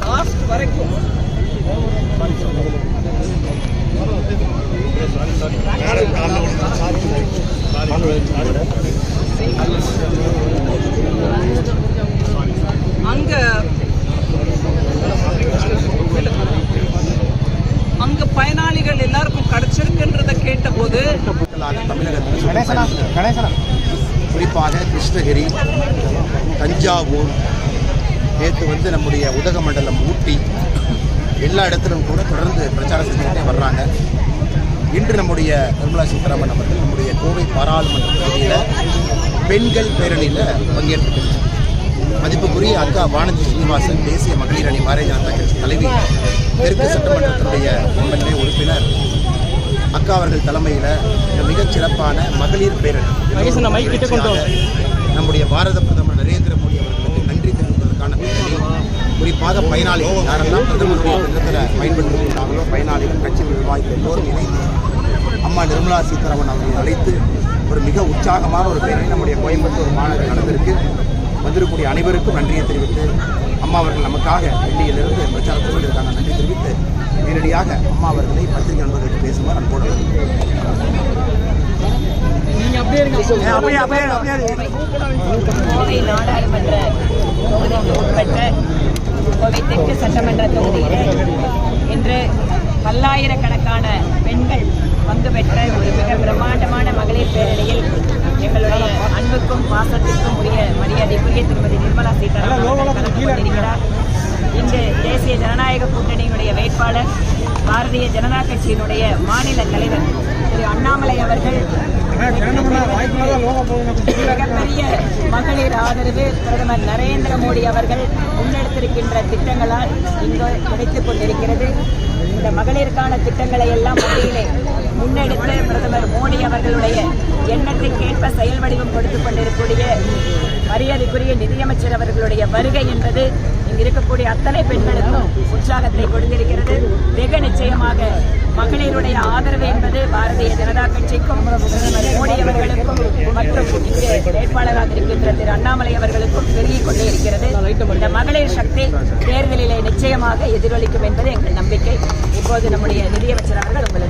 Last வரைக்கும். அங்க அங்க பயனாளிகள் எல்லாருக்கும் கிடைச்சிருக்குன்றத கேட்டபோது மக்களாக தமிழகத்தில் குறிப்பாக கிருஷ்ணகிரி தஞ்சாவூர் நேற்று வந்து நம்முடைய உதகமண்டலம் ஊட்டி எல்லா இடத்திலும் கூட தொடர்ந்து பிரச்சாரம் செஞ்சுக்கிட்டே வர்றாங்க. இன்று நம்முடைய நிர்மலா சீதாராமன் அவர்கள் நம்முடைய கோவை பாராளுமன்ற தொகுதியில் பெண்கள் பேரணியில் பங்கேற்றிருக்கிறார் மதிப்புக்குரிய அக்கா வானதி ஸ்ரீனிவாசன் தேசிய மகளிர் அணி பாரதிய ஜனதா கட்சி தலைவி தெற்கு சட்டமன்றத்தினுடைய எம்எல்ஏ உறுப்பினர் அக்கா அவர்கள் தலைமையில் இந்த மிகச் சிறப்பான மகளிர் பேரணி. நம்முடைய பாரத பிரதமர் பேரணி குறிப்பாக பயனாளிகள். யாரெல்லாம் பிரதமருடைய திட்டத்தில் பயன்படுத்தியிருக்கிறார்களோ பயனாளிகள் கட்சி நிர்வாகிகள் எல்லோரும் இணைந்து அம்மா நிர்மலா சீதாராமன் அவர்களை அழைத்து ஒரு மிக உற்சாகமான ஒரு பேரணி நம்முடைய கோயம்புத்தூர் மாநகர் நடந்திருக்கு. வந்திருக்கக்கூடிய அனைவருக்கும் நன்றியை தெரிவித்து அம்மா அவர்கள் நமக்காக டெல்லியிலிருந்து பிரச்சாரத்தில் சொல்லியிருக்காங்க நன்றி தெரிவித்து நேரடியாக அம்மா அவர்களை பத்திரிகை நண்பர்களுக்கு பேசுமாறு அன்போடு கோவை நாடாளுமன்ற கோவை தெற்கு சட்டமன்ற தொகுதியில் இன்று பல்லாயிரக்கணக்கான பெண்கள் பங்கு பெற்ற ஒரு மிக பிரம்மாண்டமான மகளிர் பேரணியில் எங்களுடைய அன்புக்கும் பாசத்திற்கும் உரிய மரியாதைக்குரிய திருமதி நிர்மலா சீதாராமன் கலந்து கொண்டிருக்கிறார். இன்று தேசிய ஜனநாயக கூட்டணியினுடைய வேட்பாளர் பாரதிய ஜனதா கட்சியினுடைய மாநில தலைவர் திரு. மிகப்பெரிய மகளிர் ஆதரவு பிரதமர் நரேந்திர மோடி அவர்கள் முன்னெடுத்திருக்கின்ற திட்டங்களால் இங்கு கிடைத்துக் கொண்டிருக்கிறது. இந்த மகளிருக்கான திட்டங்களை எல்லாம் மத்தியிலே முன்னெடுத்து பிரதமர் மோடி அவர்களுடைய எண்ணத்திற்கேற்ப செயல் வடிவம் கொடுத்துக் கொண்டிருக்கக்கூடிய மரியாதைக்குரிய நிதியமைச்சர் அவர்களுடைய வருகை என்பது இங்கு இருக்கக்கூடிய அத்தனை பெண்களுக்கும் உற்சாகத்தை கொடுத்திருக்கிறது. வெகு நிச்சயமாக மகளிருடைய ஆதரவு என்பது பாரதிய ஜனதா கட்சிக்கும் பிரதமர் மோடி அவர்களுக்கும் மற்றும் இங்கே வேட்பாளராக இருக்கின்ற திரு அண்ணாமலை அவர்களுக்கும் பெருகிக் கொண்டே இருக்கிறது. இந்த மகளிர் சக்தி தேர்தலிலே நிச்சயமாக எதிரொலிக்கும் என்பது எங்கள் நம்பிக்கை. இப்போது நம்முடைய நிதியமைச்சர் அவர்கள் Annamalai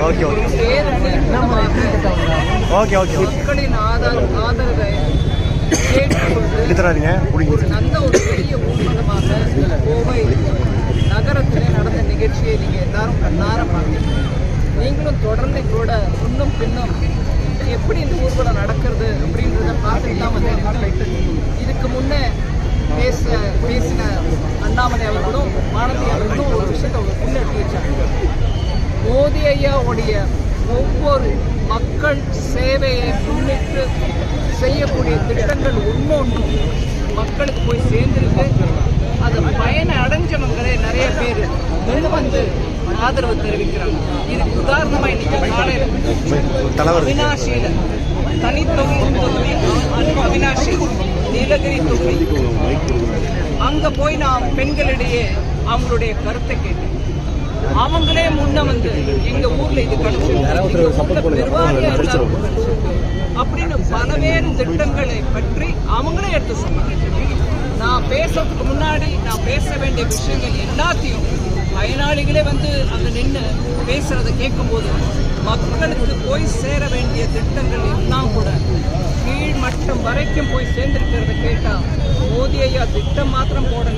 okay okay okay okay மக்களின் ஆதரவு ஆதரவை கேட்டுக்கொண்டு எடுத்துறாதீங்க ஒரு நல்ல ஒரு பெரிய ஊர்வலமாக கோவை நகரத்திலே நடந்த நிகழ்ச்சியை நீங்கள் எல்லாரும் கண்ணார பார்த்தீங்க நீங்களும் தொடர்ந்து கூட முன்னும் பின்னும் எப்படி இந்த ஊர்வலம் நடக்கிறது அப்படின்றத பார்த்துட்டு தான் வந்து இதுக்கு முன்னே பேச பேசின அண்ணாமலை அவர்களும் மாணவி அவர்களும் ஒரு விஷயத்தை அவங்க முன்னெடுத்து வச்சாங்க. மோதி ஐயாவுடைய ஒவ்வொரு மக்கள் சேவையை முன்னிட்டு செய்யக்கூடிய திட்டங்கள் ஒன்றொன்றும் மக்களுக்கு போய் சேர்ந்திருக்கு. அது பயனை அடைஞ்சவங்களே நிறைய பேர் முன் வந்து ஆதரவு தெரிவிக்கிறாங்க. இதுக்கு உதாரணமா இன்னைக்கு காலையில் அவினாஷியில தனித்தொகுதி தொகுதி அவினாஷி நீலகிரி தொகுதி. அங்க போய் நான் பெண்களிடையே அவங்களுடைய கருத்தை கேட்டேன் அவங்களே முன்ன வந்து எங்க ஊர்ல இது கிடைச்சிருக்கு அப்படின்னு பலவேறு திட்டங்களை பற்றி அவங்களே எடுத்து சொன்னாங்க. நான் பேசுறதுக்கு முன்னாடி நான் பேச வேண்டிய விஷயங்கள் எல்லாத்தையும் பயனாளிகளே வந்து அங்கே நின்று பேசுறதை கேட்கும்போது மக்களுக்கு போய் சேர வேண்டிய திட்டங்கள் எல்லாம் கூட கீழ் மட்டம் வரைக்கும் போய் சேர்ந்திருக்கிறத கேட்டால் மோதி ஐயா திட்டம் மாத்திரம் போடலை.